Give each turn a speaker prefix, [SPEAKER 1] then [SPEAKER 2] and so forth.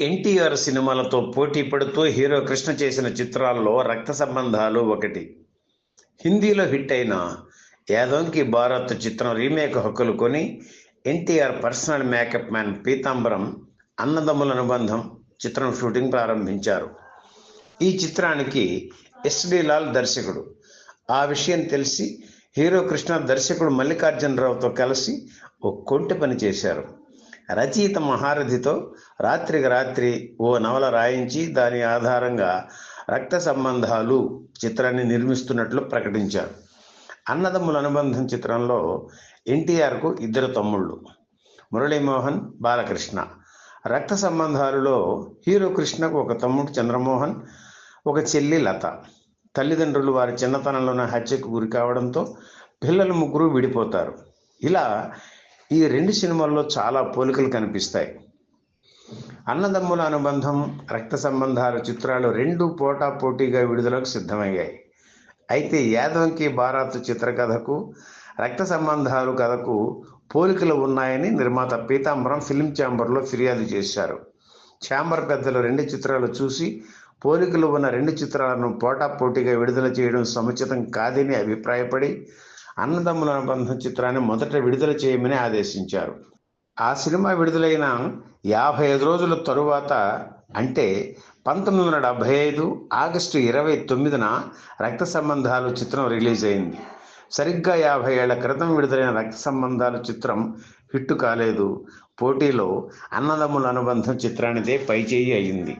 [SPEAKER 1] ఎన్టీఆర్ సినిమాలతో పోటీ పడుతూ హీరో కృష్ణ చేసిన చిత్రాల్లో రక్త సంబంధాలు ఒకటి. హిందీలో హిట్ అయిన యాదోంకి భారత్ చిత్రం రీమేక్ హక్కులు కొని NTR personal makeup man Pitambaram అన్నదమ్ముల అనుబంధం చిత్రం షూటింగ్ ప్రారంభించారు. ఈ చిత్రానికి ఎస్డి లాల్ దర్శకుడు. ఆ విషయం తెలిసి హీరో కృష్ణ దర్శకుడు మల్లికార్జునరావుతో కలిసి ఓ కొంటి పని చేశారు. రచయిత మహారథితో రాత్రికి రాత్రి ఓ నవల రాయించి దాని ఆధారంగా రక్త సంబంధాలు చిత్రాన్ని నిర్మిస్తున్నట్లు ప్రకటించారు. అన్నదమ్ముల అనుబంధం చిత్రంలో ఎన్టీఆర్కు ఇద్దరు తమ్ముళ్ళు మురళీమోహన్ బాలకృష్ణ. రక్త సంబంధాలలో హీరో కృష్ణకు ఒక తమ్ముడు చంద్రమోహన్ ఒక చెల్లి లత. తల్లిదండ్రులు వారి చిన్నతనంలోనే హత్యకు గురి కావడంతో పిల్లలు ముగ్గురు విడిపోతారు. ఇలా ఈ రెండు సినిమాల్లో చాలా పోలికలు కనిపిస్తాయి. అన్నదమ్ముల అనుబంధం రక్త సంబంధాల చిత్రాలు రెండు పోటా పోటీగా విడుదలకు సిద్ధమయ్యాయి. అయితే యాదవంకి భారత్ చిత్రకథకు రక్త సంబంధాలు కథకు పోలికలు ఉన్నాయని నిర్మాత పీతాంబరం ఫిల్మ్ ఛాంబర్లో ఫిర్యాదు చేశారు. ఛాంబర్ పెద్దలు రెండు చిత్రాలు చూసి పోలికలు ఉన్న రెండు చిత్రాలను పోటా పోటీగా విడుదల చేయడం సముచితం కాదని అభిప్రాయపడి అన్నదమ్ముల అనుబంధం చిత్రాన్ని మొదట విడుదల చేయమని ఆదేశించారు. ఆ సినిమా విడుదలైన యాభై ఐదు రోజుల తరువాత అంటే పంతొమ్మిది వందల డెబ్భై ఐదు ఆగస్టు ఇరవై తొమ్మిదిన రక్త సంబంధాలు చిత్రం రిలీజ్ అయింది. సరిగ్గా యాభై ఏళ్ళ క్రితం విడుదలైన రక్త సంబంధాలు చిత్రం హిట్టు కాలేదు. పోటీలో అన్నదమ్ముల అనుబంధం చిత్రానిదే పైచేయి అయింది.